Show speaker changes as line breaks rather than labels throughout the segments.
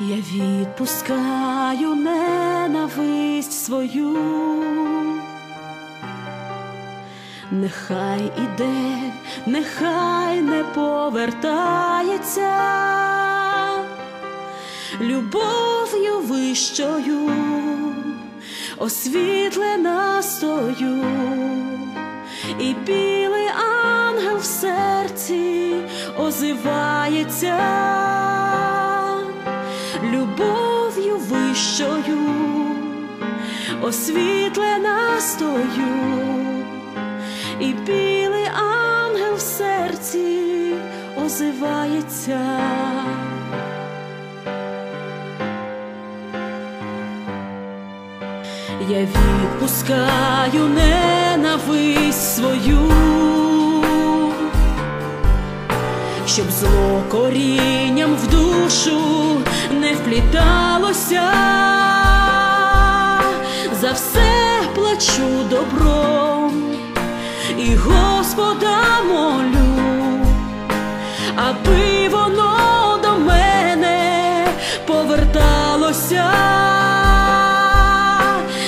Я відпускаю ненависть свою, нехай іде, нехай не повертається, любов'ю вищою освітлена стою, і білий ангел в серці озивається освітлена стою, і білий ангел в серці озивається. Я відпускаю ненависть свою, щоб зло корінням в душу не впліталося, за все плачу добром. І Господа молю, аби воно до мене поверталося,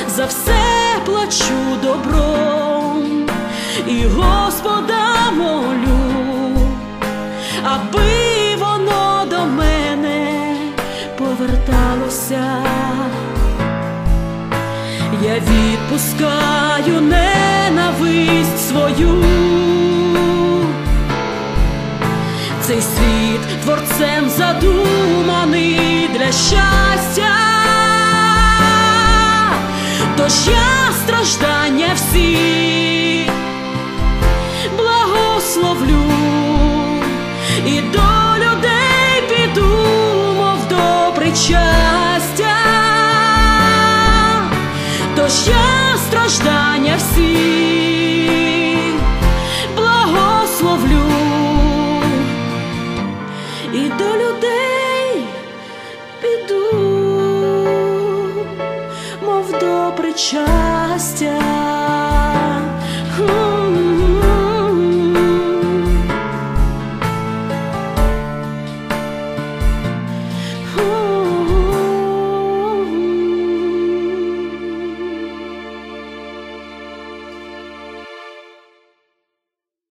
за все плачу добром. І Господа молю, аби Я відпускаю ненависть свою. Цей світ творцем задуманий для щастя, тож я страждання всі. Благословлю. І до і до людей піду, мов до причастя.